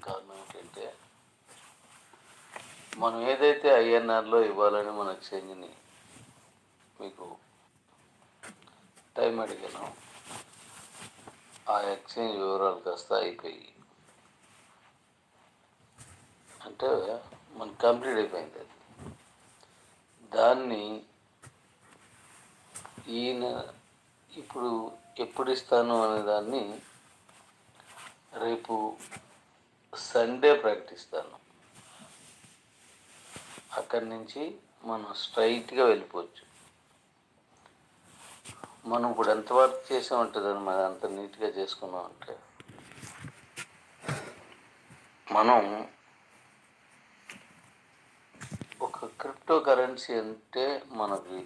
కారణం ఏంటంటే మనం ఏదైతే ఐఎన్ఆర్లో ఇవ్వాలని మన ఎక్స్చేంజ్ని మీకు టైం అడిగాను ఆ ఎక్స్చేంజ్ వివరాలు కాస్త అయిపోయి అంటే మనకు కంప్లీట్ అయిపోయింది అది. దాన్ని ఈయన ఇప్పుడు ఎప్పుడు ఇస్తాను అనే దాన్ని రేపు సండే ప్రకటిస్తాను అక్కడి నుంచి మనం స్ట్రైట్గా వెళ్ళిపోవచ్చు. మనం ఇప్పుడు ఎంత వర్క్ చేసే ఉంటుందని మనం అంత నీట్గా చేసుకున్నాం అంటే. మనం ఒక క్రిప్టో కరెన్సీ అంటే మనకి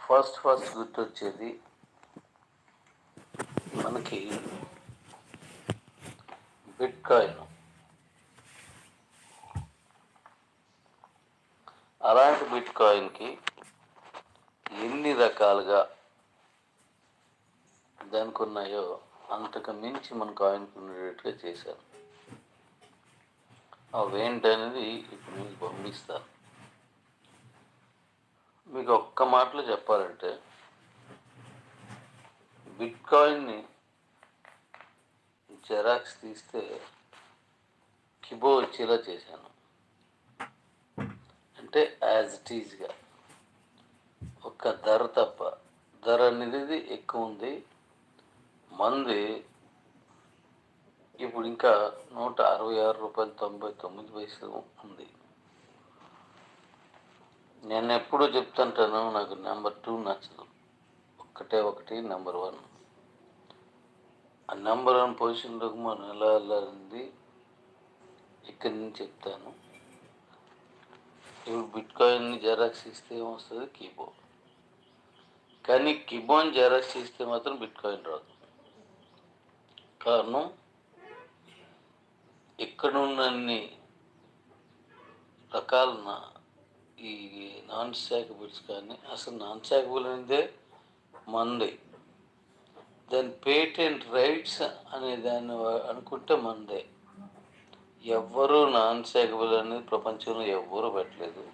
ఫస్ట్ ఫస్ట్ గుర్తొచ్చేది మనకి బిట్ కాయిన్ అలాంటి బిట్ కాయిన్కి ఎన్ని రకాలుగా దానికి ఉన్నాయో అంతకు మించి మన కాయిన్కి ఉండేటట్టుగా చేశాను అవేంటనేది ఇప్పుడు మీకు పంపిస్తాను. మీకు ఒక్క మాటలో చెప్పాలంటే బిట్ కాయిన్ని జెరాక్స్ తీస్తే కిబో వచ్చేలా చేశాను. అంటే యాజ్ ఇట్ ఈజ్గా ఒక్క ధర తప్ప. ధర అనేది ఎక్కువ ఉంది. మంది ఇప్పుడు ఇంకా నూట అరవై ఆరు రూపాయలు తొంభై తొమ్మిది పైసలు ఉంది. నేను ఎప్పుడూ చెప్తుంటాను నాకు నెంబర్ టూ నచ్చదు. ఒక్కటే ఒకటి నెంబర్ వన్ నెంబర్ వన్ పొజిషన్లోకి మనం ఎలా వెళ్ళాలంది ఇక్కడి నుంచి చెప్తాను. ఇప్పుడు బిట్ కాయిన్ని జెరాక్స్ ఇస్తే ఏమొస్తుంది? కీబో కానీ కిబోన్ జెరాక్స్ ఇస్తే మాత్రం బిట్ కాయిన్ రాదు. కారణం ఇక్కడ ఉన్నన్ని రకాల ఈ నాన్ స్టాకబుల్స్ కానీ అసలు నాన్ స్టాకబుల్ అనేదే మంది దాని పేటెంట్ రైట్స్ అనే దాన్ని అనుకుంటే మందే. ఎవ్వరూ నాన్ సేకబుల్ అనేది ప్రపంచంలో ఎవ్వరూ పెట్టలేదు.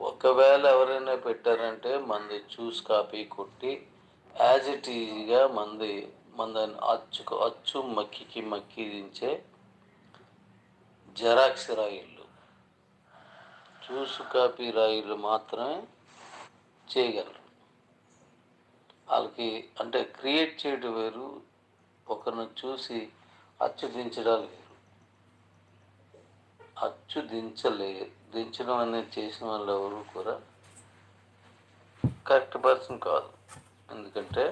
ఒకవేళ ఎవరైనా పెట్టారంటే మంది చూస్ కాపీ కొట్టి యాజ్ ఇట్ ఈజీగా మంది మందని అచ్చుకు అచ్చు మక్కికి దించే జెరాక్స్ రాయిళ్ళు. చూసు కాపీ రాయిళ్ళు మాత్రమే చేయగలరు. వాళ్ళకి అంటే క్రియేట్ చేయడం వేరు ఒకరిని చూసి అచ్చు దించడాలు వేరు. అచ్చు దించలే దించడం అనేది చేసిన వాళ్ళు ఎవరు కూడా కరెక్ట్ పర్సన్ కాదు. ఎందుకంటే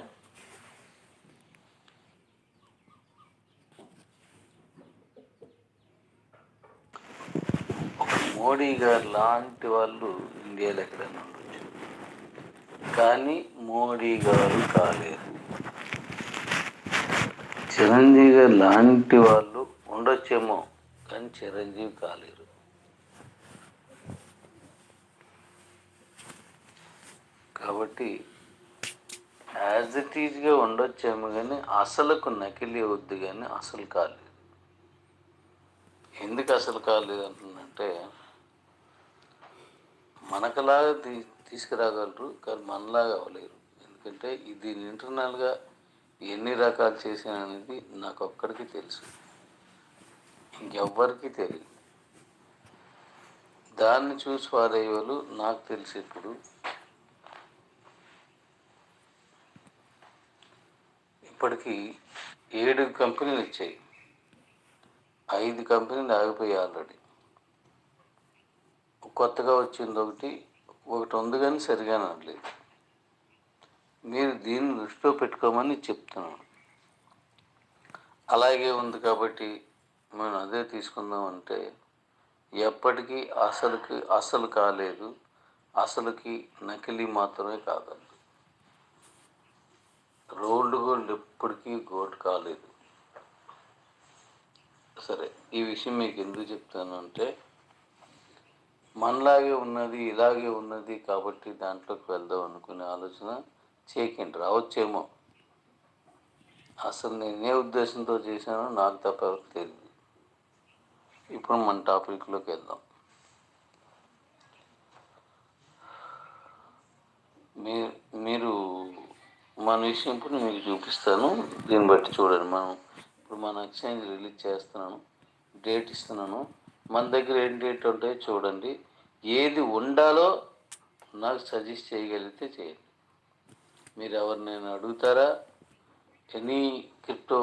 మోడీ గారు లాంటి వాళ్ళు ఇండియాలో ఎక్కడైనా కానీ మోడీ గారు కాలేదు. చిరంజీవి గారు లాంటి వాళ్ళు ఉండొచ్చేమో కానీ చిరంజీవి కాలేరు. కాబట్టి యాజ్ ఇట్ ఈజ్గా ఉండొచ్చేమో కానీ అసలుకు నకిలీ వద్దు కానీ అసలు కాలేదు. ఎందుకు అసలు కాలేదు అంటుందంటే మనకలాగా తీ తీసుకురాగలరు కానీ మనలాగా అవ్వలేరు. ఎందుకంటే ఇది ఇంటర్నల్గా ఎన్ని రకాలు చేశాననేది నాకు ఒక్కడికి తెలుసు. ఇంకెవ్వరికి తెలియదు దాన్ని చూసి వారేవాళ్ళు నాకు తెలిసి ఇప్పుడు ఇప్పటికీ ఏడు కంపెనీలు ఇచ్చాయి ఐదు కంపెనీలు ఆగిపోయాయి ఆల్రెడీ. కొత్తగా వచ్చింది ఒకటి ఒకటి ఉంది కానీ సరిగా అనట్లేదు మీరు దీన్ని దృష్టిలో పెట్టుకోమని చెప్తున్నాను. అలాగే ఉంది కాబట్టి మేము అదే తీసుకుందాం అంటే ఎప్పటికీ అసలుకి అసలు కాలేదు. అసలుకి నకిలీ మాత్రమే కాదండి. రోల్డ్ గోల్డ్ ఎప్పటికీ గోల్డ్ కాలేదు. సరే ఈ విషయం మీకు ఎందుకు చెప్తాను అంటే మనలాగే ఉన్నది ఇలాగే ఉన్నది కాబట్టి దాంట్లోకి వెళ్దాం అనుకునే ఆలోచన చేయకండి రావచ్చేమో. అసలు నేను ఏ ఉద్దేశంతో చేశానో నాకు తప్ప ఎవరికి తెలియదు ఇప్పుడు మన టాపిక్లోకి వెళ్దాం. మీరు మీరు మన విషయం ఇప్పుడు మీకు చూపిస్తాను. దీన్ని బట్టి చూడండి. మనం ఇప్పుడు మన ఎక్స్చేంజ్ రిలీజ్ చేస్తున్నాను. డేట్ ఇస్తున్నాను. మన దగ్గర ఏంటి ఉంటాయో చూడండి ఏది ఉండాలో నాకు సజెస్ట్ చేయగలిగితే చేయండి. మీరు ఎవరినైనా అడుగుతారా? ఎనీ క్రిప్టో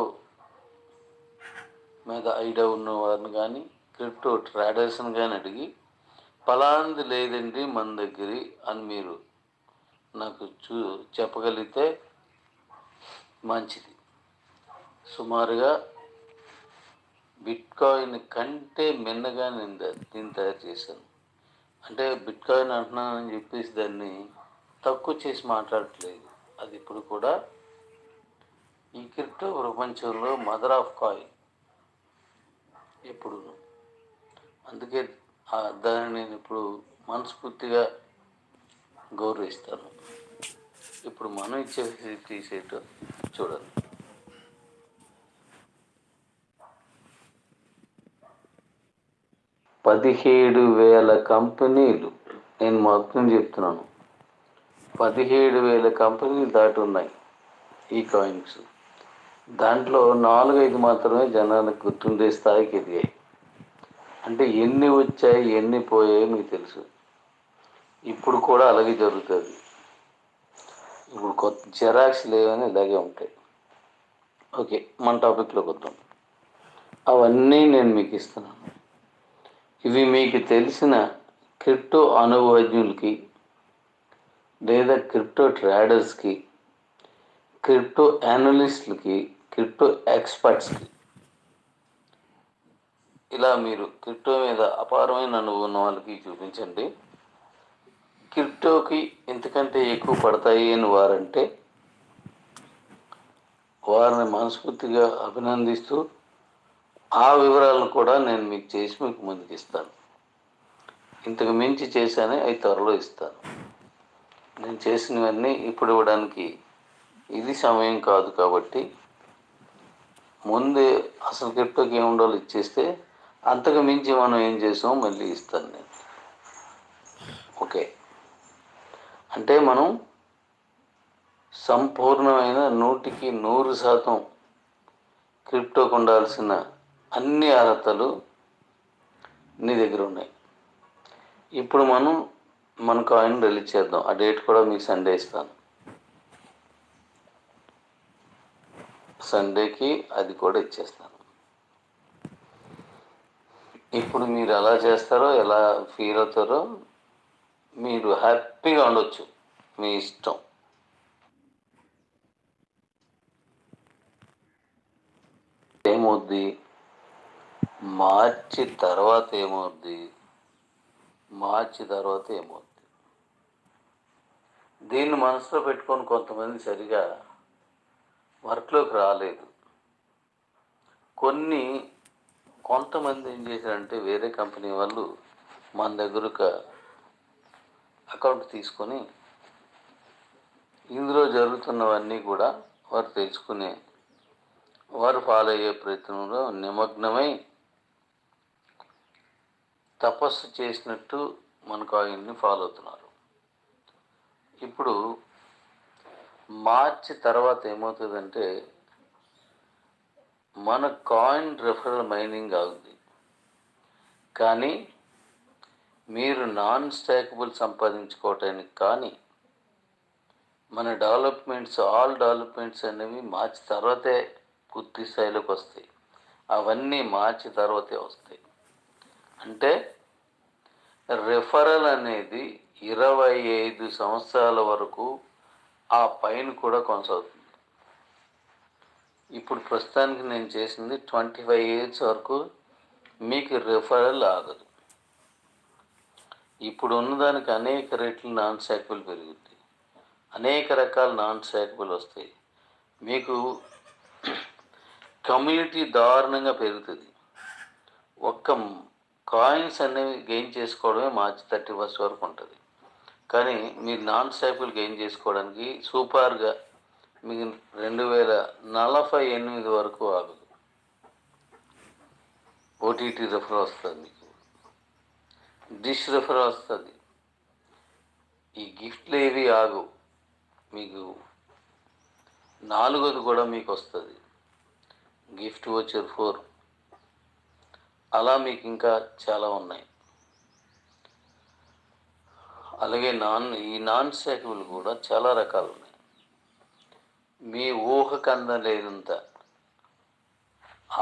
మీద ఐడియా ఉన్న వారిని కానీ క్రిప్టో ట్రేడర్స్ని కానీ అడిగి ఫలాంది లేదండి మన దగ్గర అని మీరు నాకు చూ చెప్పగలిగితే మంచిది. సుమారుగా బిట్కాయిన్ కంటే మిన్నగా నేను దీన్ని తయారు చేశాను. అంటే బిట్కాయిన్ అంటున్నానని చెప్పేసి దాన్ని తక్కువ చేసి మాట్లాడట్లేదు. అది ఇప్పుడు కూడా ఈ క్రిప్టో ప్రపంచంలో మదర్ ఆఫ్ కాయిన్ ఎప్పుడు అందుకే ఆ దాన్ని నేను ఇప్పుడు మనస్ఫూర్తిగా గౌరవిస్తాను. ఇప్పుడు మనం ఇచ్చే తీసేటో చూడండి. పదిహేడు వేల కంపెనీలు. నేను మొత్తం చెప్తున్నాను. పదిహేడు వేల కంపెనీలు దాటి ఉన్నాయి ఈ కాయిన్స్ దాంట్లో నాలుగైదు మాత్రమే జనాలకు గుర్తుండే స్థాయికి ఎదిగాయి. అంటే ఎన్ని వచ్చాయి ఎన్ని పోయాయి మీకు తెలుసు. ఇప్పుడు కూడా అలాగే జరుగుతుంది. ఇప్పుడు కొత్త జెరాక్స్ లేవని ఇలాగే ఉంటాయి. ఓకే మన టాపిక్లోకి వద్దాం. అవన్నీ నేను మీకు ఇస్తున్నాను. ఇవి మీకు తెలిసిన క్రిప్టో అనుభవజ్ఞులకి లేదా క్రిప్టో ట్రేడర్స్కి క్రిప్టో అనలిస్టులకి క్రిప్టో ఎక్స్పర్ట్స్కి. ఇలా మీరు క్రిప్టో మీద అపారమైన అనుభవం ఉన్న వాళ్ళకి చూపించండి. క్రిప్టోకి ఇంతకంటే ఎక్కువ పడతాయి అని వారంటే వారిని మనస్ఫూర్తిగా అభినందిస్తూ ఆ వివరాలను కూడా నేను మీకు చేసి మీకు ముందుకు ఇస్తాను ఇంతకు మించి చేశాను అవి త్వరలో ఇస్తాను. నేను చేసినవన్నీ ఇప్పుడు ఇవ్వడానికి ఇది సమయం కాదు కాబట్టి ముందే అసలు క్రిప్టోకి ఏమి ఉండాలో ఇచ్చేస్తే అంతకు మించి మనం ఏం చేసామో మళ్ళీ ఇస్తాను నేను. ఓకే. అంటే మనం సంపూర్ణమైన నూటికి నూరు శాతం క్రిప్టోకి ఉండాల్సిన అన్ని అర్హతలు నీ దగ్గర ఉన్నాయి. ఇప్పుడు మనం మన కాయిన్ రిలీజ్ చేద్దాం. ఆ డేట్ కూడా మీకు సండే ఇస్తాను. సండేకి అది కూడా ఇచ్చేస్తాను. ఇప్పుడు మీరు ఎలా చేస్తారో ఎలా ఫీల్ అవుతారో మీరు హ్యాపీగా ఉండొచ్చు. మీ ఇష్టం. ఏమవుద్ది? మార్చి తర్వాత ఏమవుద్ది? మార్చి తర్వాత ఏమవుద్ది? దీన్ని మనసులో పెట్టుకొని కొంతమంది సరిగా వర్క్లోకి రాలేదు. కొన్ని కొంతమంది ఏం చేశారంటే వేరే కంపెనీ వాళ్ళు మన దగ్గర ఒక అకౌంట్ తీసుకొని ఇందులో జరుగుతున్నవన్నీ కూడా వారు తెలుసుకునే వారు ఫాలో అయ్యే ప్రయత్నంలో నిమగ్నమై తపస్సు చేసినట్టు మన కాయిన్ని ఫాలో అవుతున్నారు. ఇప్పుడు మార్చి తర్వాత ఏమవుతుందంటే మన కాయిన్ రెఫరల్ మైనింగ్ అవుతుంది కానీ మీరు నాన్ స్టాకబుల్ సంపాదించుకోవటానికి కానీ మన డెవలప్మెంట్స్ ఆల్ డెవలప్మెంట్స్ అనేవి మార్చి తర్వాతే పూర్తి స్థాయిలోకి వస్తాయి. అవన్నీ మార్చి తర్వాతే వస్తాయి. అంటే రెఫరల్ అనేది ఇరవై ఐదు సంవత్సరాల వరకు ఆ పైన కూడా కొనసాగుతుంది. ఇప్పుడు ప్రస్తుతానికి నేను చేసింది ట్వంటీ ఫైవ్ ఇయర్స్ వరకు మీకు రెఫరల్ ఆగదు. ఇప్పుడు ఉన్నదానికి అనేక రేట్లు నాన్ స్టాకబుల్ పెరుగుతాయి. అనేక రకాల నాన్ స్టాకబుల్ వస్తాయి. మీకు కమ్యూనిటీ దారుణంగా పెరుగుతుంది. ఒక్క కాయిన్స్ అనేవి గెయిన్ చేసుకోవడమే మార్చి థర్టీ ఫస్ట్ వరకు ఉంటుంది. కానీ మీరు నాన్ స్టాపుల్ గెయిన్ చేసుకోవడానికి సూపర్గా మీకు రెండు వేల నలభై ఎనిమిది వరకు ఆగదు. ఓటీటీ రెఫర్ వస్తుంది మీకు. డిష్ రెఫర్ వస్తుంది. ఈ గిఫ్ట్లు ఏవి ఆగు. మీకు నాలుగోది కూడా మీకు వస్తుంది. గిఫ్ట్ వచ్చారు ఫోర్. అలా మీకు ఇంకా చాలా ఉన్నాయి. అలాగే నాన్ ఈ నాన్ స్టాకబుల్ కూడా చాలా రకాలు ఉన్నాయి మీ ఊహకు అందలేనంత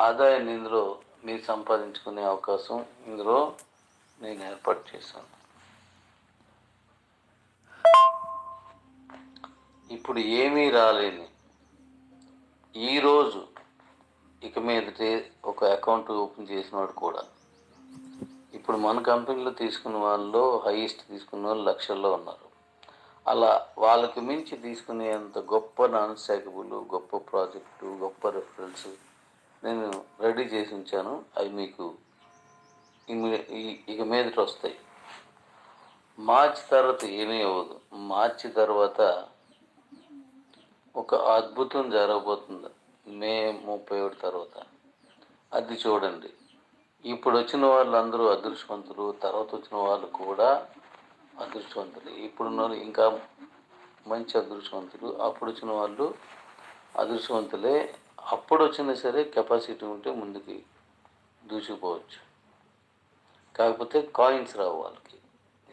ఆదాయాన్ని ఇందులో మీరు సంపాదించుకునే అవకాశం ఇందులో నేను ఏర్పాటు చేశాను. ఇప్పుడు ఏమీ రాలేని ఈరోజు ఇక మీదటే ఒక అకౌంట్ ఓపెన్ చేసిన వాడు కూడా. ఇప్పుడు మన కంపెనీలో తీసుకున్న వాళ్ళు హైయెస్ట్ తీసుకున్న వాళ్ళు లక్షల్లో ఉన్నారు. అలా వాళ్ళకి మించి తీసుకునేంత గొప్ప నాన్ స్టాకబుల్ గొప్ప ప్రాజెక్టు గొప్ప రెఫరెన్స్ నేను రెడీ చేసి ఉంచాను. అవి మీకు ఇక మీదట వస్తాయి. మార్చి తర్వాత ఏమీ అవ్వదు. మార్చి తర్వాత ఒక అద్భుతం జరగబోతుంది. మే ముప్పై ఒకటి తర్వాత. అది చూడండి. ఇప్పుడు వచ్చిన వాళ్ళందరూ అదృష్టవంతులు తర్వాత వచ్చిన వాళ్ళు కూడా అదృష్టవంతులు. ఇప్పుడున్న వాళ్ళు ఇంకా మంచి అదృష్టవంతులు అప్పుడు వచ్చిన వాళ్ళు అదృష్టవంతులే. అప్పుడు వచ్చినా సరే కెపాసిటీ ఉంటే ముందుకి దూసుకుపోవచ్చు. కాకపోతే కాయిన్స్ రావు వాళ్ళకి.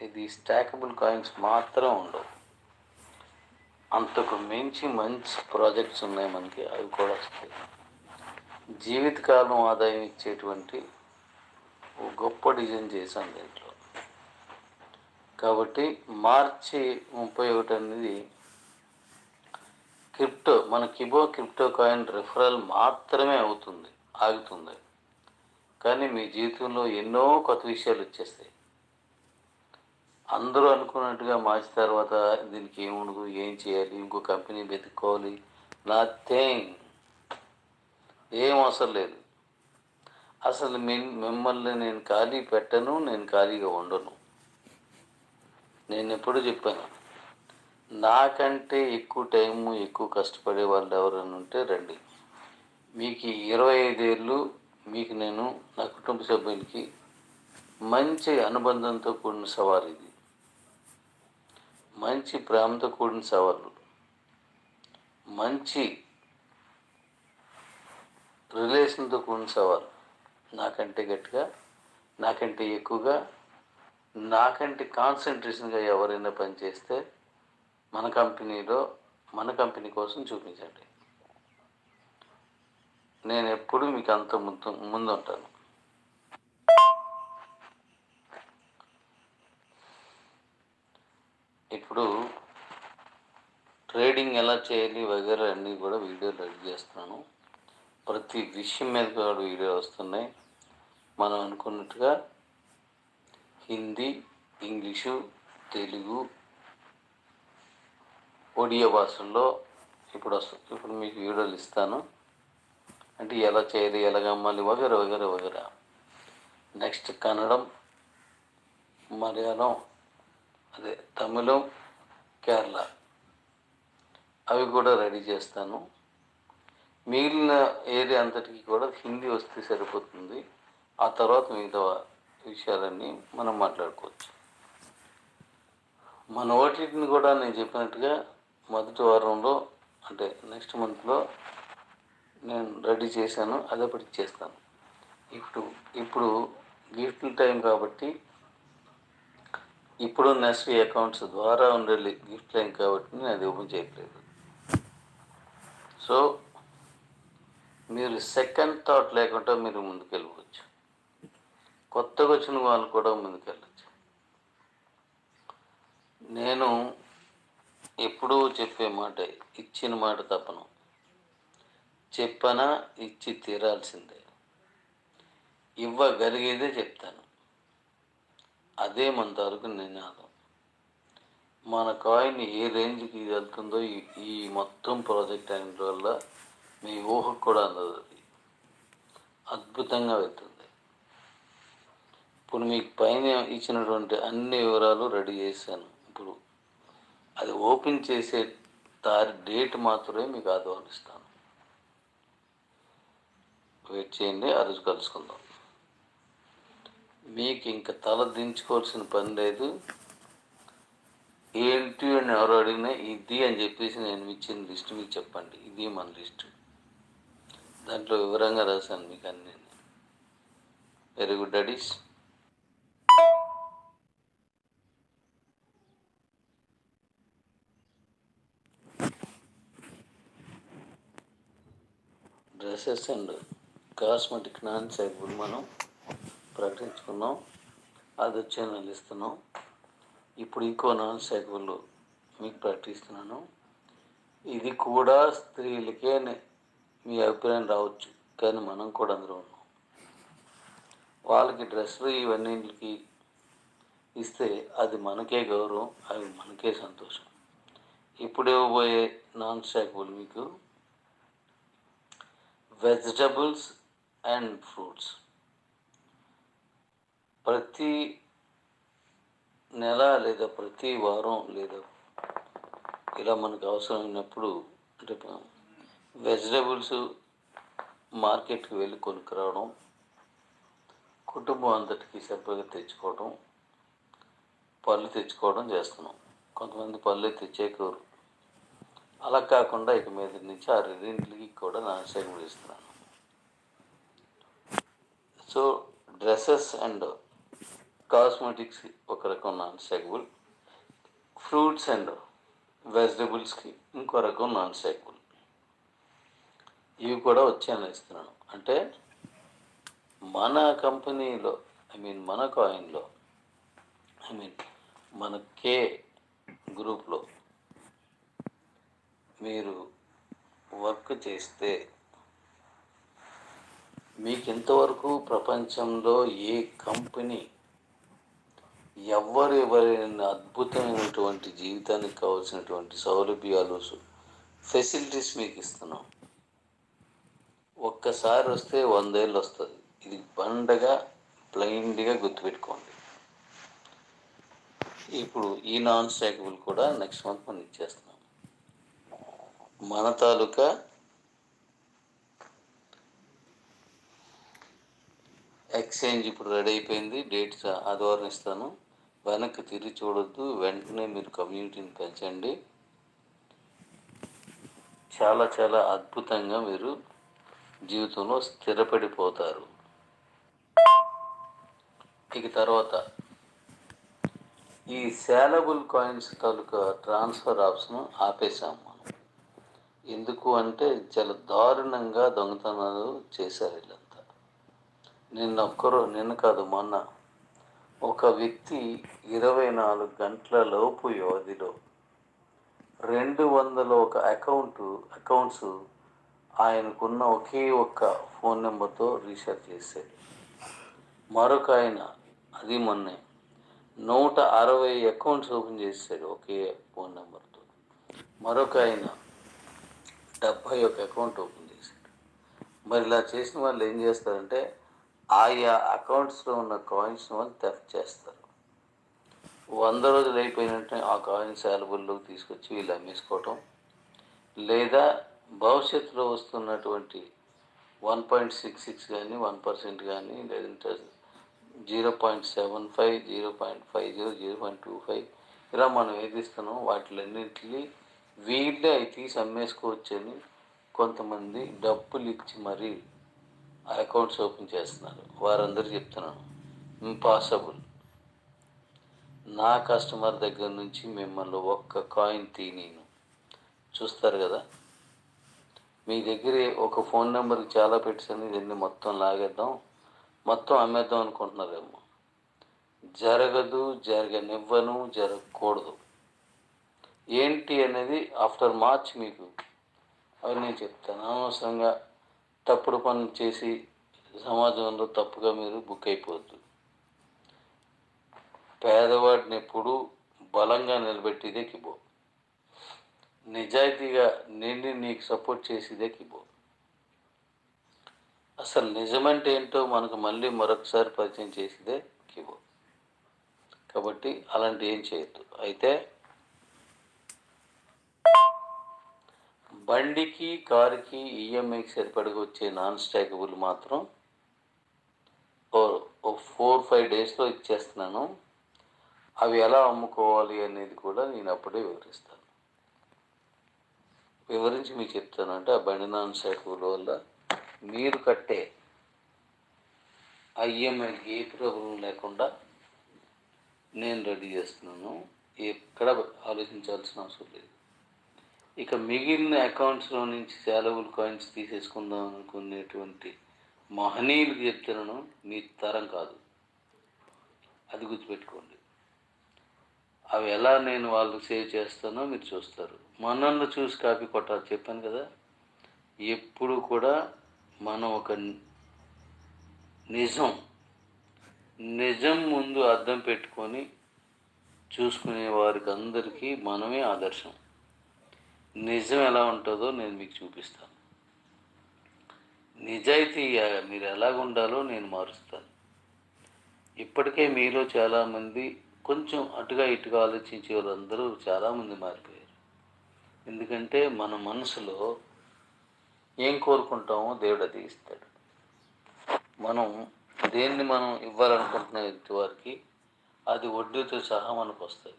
ఇది స్టాకబుల్ కాయిన్స్ మాత్రం ఉండవు. అంతకు మించి మంచి ప్రాజెక్ట్స్ ఉన్నాయి మనకి అవి కూడా వస్తాయి. జీవితకాలం ఆదాయం ఇచ్చేటువంటి ఓ గొప్ప డిజైన్ చేశాను దీంట్లో. కాబట్టి మార్చి ముప్పై ఒకటి అనేది క్రిప్టో మన కిబో క్రిప్టో కాయిన్ రిఫరల్ మాత్రమే అవుతుంది ఆగుతుంది. కానీ మీ జీవితంలో ఎన్నో కొత్త విషయాలు వచ్చేస్తాయి. అందరూ అనుకున్నట్టుగా మార్చిన తర్వాత దీనికి ఏముండదు ఏం చేయాలి ఇంకో కంపెనీ వెతుక్కోవాలి. నథింగ్ ఏం అవసరం లేదు. అసలు మిమ్మల్ని నేను ఖాళీ పెట్టను నేను ఖాళీగా ఉండను. నేను ఎప్పుడు చెప్పాను నాకంటే ఎక్కువ టైము ఎక్కువ కష్టపడే వాళ్ళు ఎవరైనా ఉంటే రండి. మీకు ఇరవై ఐదేళ్ళు మీకు నేను నా కుటుంబ సభ్యులకి మంచి అనుబంధంతో కూడిన సవాలు ఇది. మంచి ప్రేమతో కూడిన సవాళ్ళు. మంచి రిలేషన్తో కూడిన సవాలు నాకంటే గట్టిగా నాకంటే ఎక్కువగా నాకంటే కాన్సన్ట్రేషన్గా ఎవరైనా పనిచేస్తే మన కంపెనీలో మన కంపెనీ కోసం చూపించండి. నేను ఎప్పుడు మీకు అంత ముందు ముందుంటాను. ఇప్పుడు ట్రేడింగ్ ఎలా చేయాలి వగేరా అన్నీ కూడా వీడియోలు రెడీ చేస్తున్నాను. ప్రతి విషయం మీద కూడా వీడియో వస్తున్నాయి. మనం అనుకున్నట్టుగా హిందీ ఇంగ్లీషు తెలుగు ఒడియా భాషల్లో ఇప్పుడు వస్తు ఇప్పుడు మీకు వీడియోలు ఇస్తాను. అంటే ఎలా చేయాలి ఎలా అమ్మాలి వగేర వగేర వగేర. నెక్స్ట్ కన్నడం మలయాళం అదే తమిళం కేరళ. అవి కూడా రెడీ చేస్తాను. మిగిలిన ఏరియా అంతటికి కూడా హిందీ వస్తే సరిపోతుంది. ఆ తర్వాత మిగతా విషయాలన్నీ మనం మాట్లాడుకోవచ్చు. మన ఓటీటీని కూడా నేను చెప్పినట్టుగా మొదటి వారంలో అంటే నెక్స్ట్ మంత్లో నేను రెడీ చేశాను. అదొకటి చేస్తాను. ఇప్పుడు ఇప్పుడు గిఫ్ట్ టైం కాబట్టి ఇప్పుడు నర్సరీ అకౌంట్స్ ద్వారా ఉండే గిఫ్ట్ లైన్ కాబట్టి నేను అది ఓపెన్ చేయట్లేదు. సో మీరు సెకండ్ థాట్ లేకుండా మీరు ముందుకెళ్ళవచ్చు. కొత్తగా వచ్చిన వాళ్ళు కూడా ముందుకెళ్ళచ్చు. నేను ఎప్పుడూ చెప్పే మాట ఇచ్చిన మాట తప్పను. చెప్పనా ఇచ్చి తీరాల్సిందే. ఇవ్వగలిగేదే చెప్తాను. అదే మన తాలూకు నినాదం మన కాయిన్ ఏ రేంజ్కి వెళ్తుందో ఈ మొత్తం ప్రాజెక్ట్ అయిన వల్ల మీ ఊహకు కూడా అందదు అది అద్భుతంగా వెళ్తుంది. ఇప్పుడు మీకు పైన ఇచ్చినటువంటి అన్ని వివరాలు రెడీ చేశాను. ఇప్పుడు అది ఓపెన్ చేసే తారీ డేట్ మాత్రమే మీకు ఆధ్వానిస్తాను వెయిట్ చేయండి ఆ రోజు కలుసుకుందాం. మీకు ఇంకా తల దించుకోవాల్సిన పని లేదు. ఏంటి అని ఎవరు అడిగినా ఇది అని చెప్పేసి నేను ఇచ్చిన లిస్ట్ మీకు చెప్పండి. ఇది మన లిస్ట్. దాంట్లో వివరంగా రాశాను మీకు అన్ని. Very good daddies dresses and cosmetic non సైబుల్ మనం. ప్రకటించుకున్నాం. అది వచ్చే నెల ఇస్తున్నాం ఇప్పుడు ఇంకో నాన్ శాఖలు మీకు ప్రకటిస్తున్నాను. ఇది కూడా స్త్రీలకే మీ అభిప్రాయం రావచ్చు. కానీ మనం కూడా అందులో ఉన్నాం. వాళ్ళకి డ్రెస్సులు ఇవన్నింటికి ఇస్తే అది మనకే గౌరవం అవి మనకే సంతోషం. ఇప్పుడు ఇవ్వబోయే నాన్ స్టాకబుల్ మీకు. Vegetables and fruits. ప్రతి నెల లేదా ప్రతి వారం లేదా ఇలా మనకు అవసరమైనప్పుడు అంటే వెజిటబుల్స్ మార్కెట్కి వెళ్ళి కొనుక్కురావడం కుటుంబం అంతటికి సరిపగా తెచ్చుకోవడం పళ్ళు తెచ్చుకోవడం చేస్తున్నాం. కొంతమంది పళ్ళు తెచ్చేకోరు. అలా కాకుండా ఇక మీద నుంచి ఆ రెండింటికి కూడా నా సెగ్మెంట్ ఇస్తున్నాను సో డ్రెస్సెస్ అండ్ కాస్మెటిక్స్ ఒక రకం నాన్ స్టాకబుల్ ఫ్రూట్స్ అండ్ వెజిటబుల్స్కి ఇంకో రకం నాన్ స్టాకబుల్ ఇవి కూడా వచ్చాయని ఇస్తున్నాను అంటే మన కంపెనీలో ఐ మీన్ మన కాయిన్లో ఐ మీన్ మన కే గ్రూప్లో మీరు వర్క్ చేస్తే మీకు ఇంతవరకు ప్రపంచంలో ఏ కంపెనీ ఎవరు ఎవరైనా అద్భుతమైనటువంటి జీవితానికి కావాల్సినటువంటి సౌలభ్యాలు ఫెసిలిటీస్ మీకు ఇస్తున్నాం. ఒక్కసారి వస్తే వందేళ్ళు వస్తుంది. ఇది బండగా బ్లైండ్గా గుర్తుపెట్టుకోండి. ఇప్పుడు ఈ నాన్ స్టాకబుల్ కూడా నెక్స్ట్ మంత్ మనం ఇచ్చేస్తున్నాం. మన తాలూకా ఎక్స్చేంజ్ ఇప్పుడు రెడీ అయిపోయింది. డేట్స్ ఆదివారం ఇస్తాను. వెనక్కి తిరిగి చూడొద్దు. వెంటనే మీరు కమ్యూనిటీని పెంచండి. చాలా చాలా అద్భుతంగా మీరు జీవితంలో స్థిరపడిపోతారు. ఇక తర్వాత ఈ సేలబుల్ కాయిన్స్ తాలూకా ట్రాన్స్ఫర్ ఆప్షన్ ఆపేశాము మనం. ఎందుకు అంటే చాలా దారుణంగా దొంగతనాలు చేశారు వీళ్ళంతా. నిన్న ఒక్కరో నిన్న కాదు మొన్న ఒక వ్యక్తి ఇరవై నాలుగు గంటల లోపు వ్యవధిలో రెండు వందల ఒక అకౌంట్ అకౌంట్స్ ఆయనకున్న ఒకే ఒక్క ఫోన్ నెంబర్తో రీఛార్జ్ చేశాడు. మరొక ఆయన అది మొన్నే నూట అరవై అకౌంట్స్ ఓపెన్ చేశాడు ఒకే ఫోన్ నెంబర్తో. మరొక ఆయన డెబ్భై ఒక అకౌంట్ ఓపెన్ చేశాడు. మరి ఇలా చేసిన వాళ్ళు ఏం చేస్తారంటే ఆయా అకౌంట్స్లో ఉన్న కాయిన్స్ వాళ్ళు థెఫ్ట్ చేస్తారు. వంద రోజులు అయిపోయినట్టే ఆ కాయిన్స్ అవైలబుల్లోకి తీసుకొచ్చి వీళ్ళు అమ్మేసుకోవటం. లేదా భవిష్యత్తులో వస్తున్నటువంటి వన్ పాయింట్ సిక్స్ సిక్స్ కానీ వన్ పర్సెంట్ కానీ లేదంటే zero point seven five zero point five zero zero point two five ఇలా మనం ఏది ఇస్తున్నామో వాటిలన్నింటినీ వీళ్ళే అవి తీసి అమ్మేసుకోవచ్చని కొంతమంది డబ్బులు ఇచ్చి మరీ అకౌంట్స్ ఓపెన్ చేస్తున్నారు. వారందరూ చెప్తున్నాను ఇంపాసిబుల్ నా కస్టమర్ దగ్గర నుంచి మిమ్మల్ని ఒక్క కాయిన్ తీనీను చూస్తారు కదా? మీ దగ్గరే ఒక ఫోన్ నెంబర్కి చాలా పెట్టాను దీన్ని మొత్తం లాగేద్దాం. మొత్తం అమ్మేద్దాం అనుకుంటున్నారేమో. జరగదు జరగనివ్వను జరగకూడదు. ఏంటి అనేది ఆఫ్టర్ మార్చ్ మీకు. అవి నేను చెప్తాను అనవసరంగా. తప్పుడు పనులు చేసి సమాజంలో తప్పుగా మీరు బుక్ అయిపోవద్దు. పేదవాడిని ఎప్పుడు బలంగా నిలబెట్టేదే కిబో. నిజాయితీగా నిన్ను నీకు సపోర్ట్ చేసేదే కిబో. అసలు నిజమంటే ఏంటో మనకు మళ్ళీ మరొకసారి పరిచయం చేసేదే కిబో. కాబట్టి అలాంటి ఏం చేయొద్దు. అయితే బండికి కారుకి ఈఎంఐకి సరిపడగా వచ్చే నాన్ స్టాకబుల్ మాత్రం ఫోర్ ఫైవ్ డేస్లో ఇచ్చేస్తున్నాను. అవి ఎలా అమ్ముకోవాలి అనేది కూడా నేను అప్పుడే వివరిస్తాను. వివరించి మీకు చెప్తానంటే ఆ బండి నాన్ స్టాకబుల్ వల్ల మీరు కట్టే ఆ ఏ ప్రాబ్లం లేకుండా నేను రెడీ చేస్తున్నాను. ఎక్కడ ఆలోచించాల్సిన అవసరం లేదు. ఇక మిగిలిన అకౌంట్స్లో నుంచి శాలబుల్ కాయిన్స్ తీసేసుకుందాం అనుకునేటువంటి మహనీయులకు చెప్తున్నాను మీ తరం కాదు. అది గుర్తుపెట్టుకోండి. అవి ఎలా నేను వాళ్ళకి సేవ్ చేస్తానో మీరు చూస్తారు. మనల్ని చూసి కాపీ కొట్టాలి. చెప్పాను కదా. ఎప్పుడు కూడా మనం ఒక నిజం నిజం ముందు అర్థం పెట్టుకొని చూసుకునే వారికి అందరికీ మనమే ఆదర్శం. నిజం ఎలా ఉంటుందో నేను మీకు చూపిస్తాను. నిజాయితీ మీరు ఎలాగ ఉండాలో నేను మారుస్తాను. ఇప్పటికే మీలో చాలామంది కొంచెం అటుగా ఇటుగా ఆలోచించే వాళ్ళందరూ చాలామంది మారిపోయారు. ఎందుకంటే మన మనసులో ఏం కోరుకుంటామో దేవుడు అది ఇస్తాడు. మనం దేన్ని మనం ఇవ్వాలనుకుంటున్న వారికి అది వడ్డీతో సహా మనకు వస్తుంది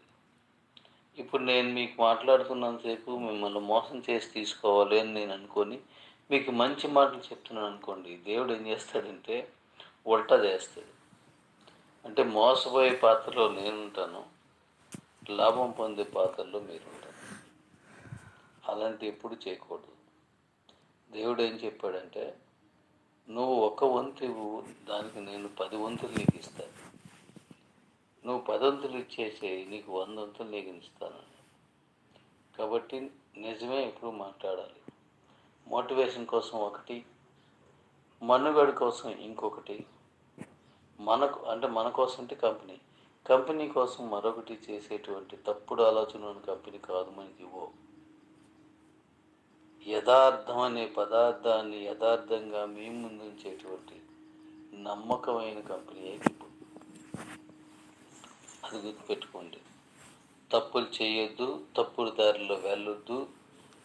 ఇప్పుడు నేను మీకు మాట్లాడుతున్నంతసేపు మిమ్మల్ని మోసం చేసి తీసుకోవాలి అని నేను అనుకొని మీకు మంచి మాటలు చెప్తున్నాను అనుకోండి దేవుడు ఏం చేస్తాడంటే ఉల్టా చేస్తాడు. అంటే మోసపోయే పాత్రలో నేను ఉంటాను లాభం పొందే పాత్రలో మీరు ఉంటారు అలాంటి ఎప్పుడు చేయకూడదు. దేవుడు ఏం చెప్పాడంటే నువ్వు ఒక వంతు దానికి నేను పది వంతులు నీకు ఇస్తాను. నువ్వు పదంతులు ఇచ్చేసి నీకు వందంతులు నీకు ఇస్తాను. కాబట్టి నిజమే ఇప్పుడు మాట్లాడాలి. మోటివేషన్ కోసం ఒకటి మనుగడ కోసం ఇంకొకటి మనకు అంటే మన కోసం అంటే కంపెనీ. కంపెనీ కోసం మరొకటి చేసేటువంటి తప్పుడు ఆలోచన కంపెనీ కాదు మనకి ఇవ్వ యథార్థం అనే పదార్థాన్ని యథార్థంగా మీ ముందుంచేటువంటి నమ్మకమైన కంపెనీ. అయితే అది గుర్తుపెట్టుకోండి. తప్పులు చేయొద్దు తప్పుడు దారిలో వెళ్ళొద్దు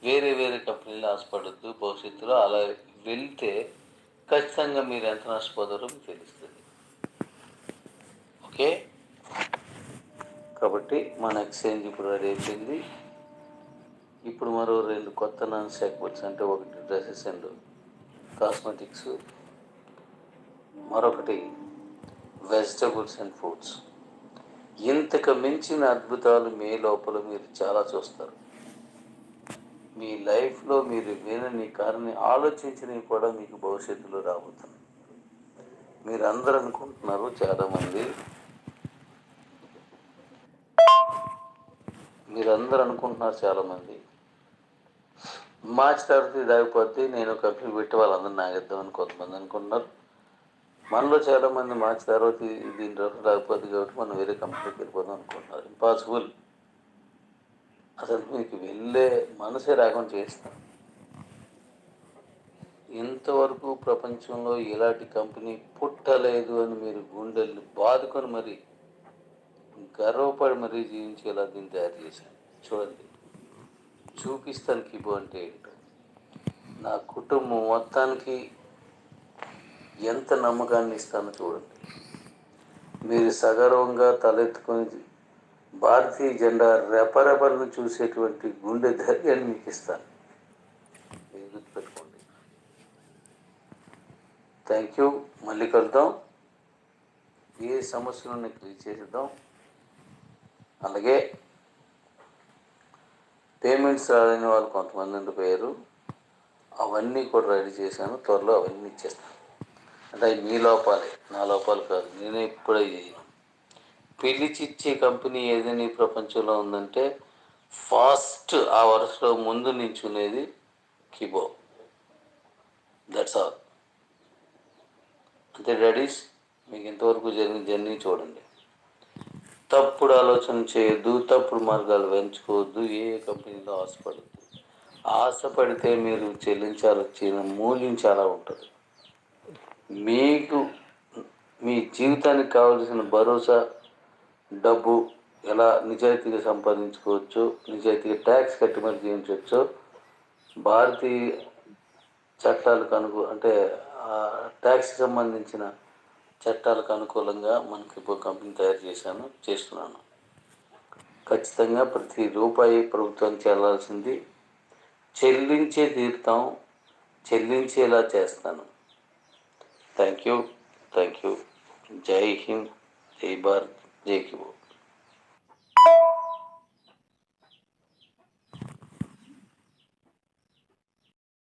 వేరే వేరే కంపెనీలు ఆశపడద్దు భవిష్యత్తులో అలా వెళ్తే ఖచ్చితంగా మీరు ఎంత నష్టపోతారో మీకు తెలుస్తుంది. ఓకే? కాబట్టి మన ఎక్స్చేంజ్ ఇప్పుడు రెడీ అయిపోయింది. ఇప్పుడు మరో రెండు కొత్త నాన్ స్టాక్బుల్స్ అంటే ఒకటి డ్రెస్సెస్ అండ్ కాస్మెటిక్స్ మరొకటి వెజిటబుల్స్ అండ్ ఫ్రూట్స్. ఇంతకు మించిన అద్భుతాలు మీ లోపల మీరు చాలా చూస్తారు. మీ లైఫ్లో మీరు వినని కారణి ఆలోచించినవి కూడా మీకు భవిష్యత్తులో రాబోతుంది మీరు అందరు అనుకుంటున్నారు చాలామంది. మీరందరూ అనుకుంటున్నారు చాలామంది. మార్చి తర్వాత ఇది నేను కంపెనీ పెట్టి వాళ్ళందరూ నాగేద్దామని కొంతమంది అనుకుంటున్నారు. మనలో చాలామంది మార్చి తర్వాత దీని తర్వాత రాకపోతే కాబట్టి మనం వేరే కంపెనీకి వెళ్ళిపోదాం అనుకుంటున్నారు. ఇంపాసిబుల్ అసలు మీకు వెళ్ళే మనసే రాగం చేస్తాం. ఇంతవరకు ప్రపంచంలో ఇలాంటి కంపెనీ పుట్టలేదు అని మీరు గుండెల్ని బాదుకొని మరి గర్వపడి మరీ జీవించేలా దీన్ని తయారు చేశాను చూడండి. చూపిస్తాను కిబో అంటే ఏంటో. నా కుటుంబం మొత్తానికి ఎంత నమ్మకాన్ని ఇస్తానో చూడండి. మీరు సగర్వంగా తలెత్తుకొని భారతీయ జెండా రెపరెపలను చూసేటువంటి గుండె ధైర్యాన్ని మీకు ఇస్తాను. మీరు గుర్తుపెట్టుకోండి. థ్యాంక్ యూ మళ్ళీ కలుద్దాం. ఏ సమస్యలను క్లియర్ చేద్దాం అలాగే పేమెంట్స్ రాలేని వాళ్ళు కొంతమంది ఉండిపోయారు అవన్నీ కూడా రెడీ చేశాను. త్వరలో అవన్నీ ఇచ్చేస్తాను. అంటే అవి లోపాలే నా లోపాలు కాదు. నేను ఎప్పుడూ చేయను. పిలిచిచ్చే కంపెనీ ఏదైనా ఈ ప్రపంచంలో ఉందంటే ఫాస్ట్ ఆ వరుసలో ముందు నించునేది కిబో. దట్స్ ఆల్ అంతే డాడీస్ మీకు ఇంతవరకు జరిగిన జర్నీ చూడండి. తప్పుడు ఆలోచన చేయొద్దు తప్పుడు మార్గాలు పెంచుకోవద్దు ఏ కంపెనీలో ఆశపడద్దు. ఆశపడితే మీరు చెల్లించాల్సిన మూల్యం చాలా ఉంటుంది. మీకు మీ జీవితానికి కావలసిన భరోసా డబ్బు ఎలా నిజాయితీగా సంపాదించుకోవచ్చు నిజాయితీగా ట్యాక్స్ కట్టి మరి భారతీయ చట్టాలకు అనుకూ అంటే ట్యాక్స్కి సంబంధించిన చట్టాలకు అనుకూలంగా మనకి ఒక కంపెనీ తయారు చేశాను చేస్తున్నాను. ఖచ్చితంగా ప్రతి రూపాయి ప్రభుత్వం చెల్లాల్సింది చెల్లించే తీరుతాం చెల్లించేలా చేస్తాను. థ్యాంక్ యూ థ్యాంక్ యూ జై హింద్ జై భారత్ జై కిబో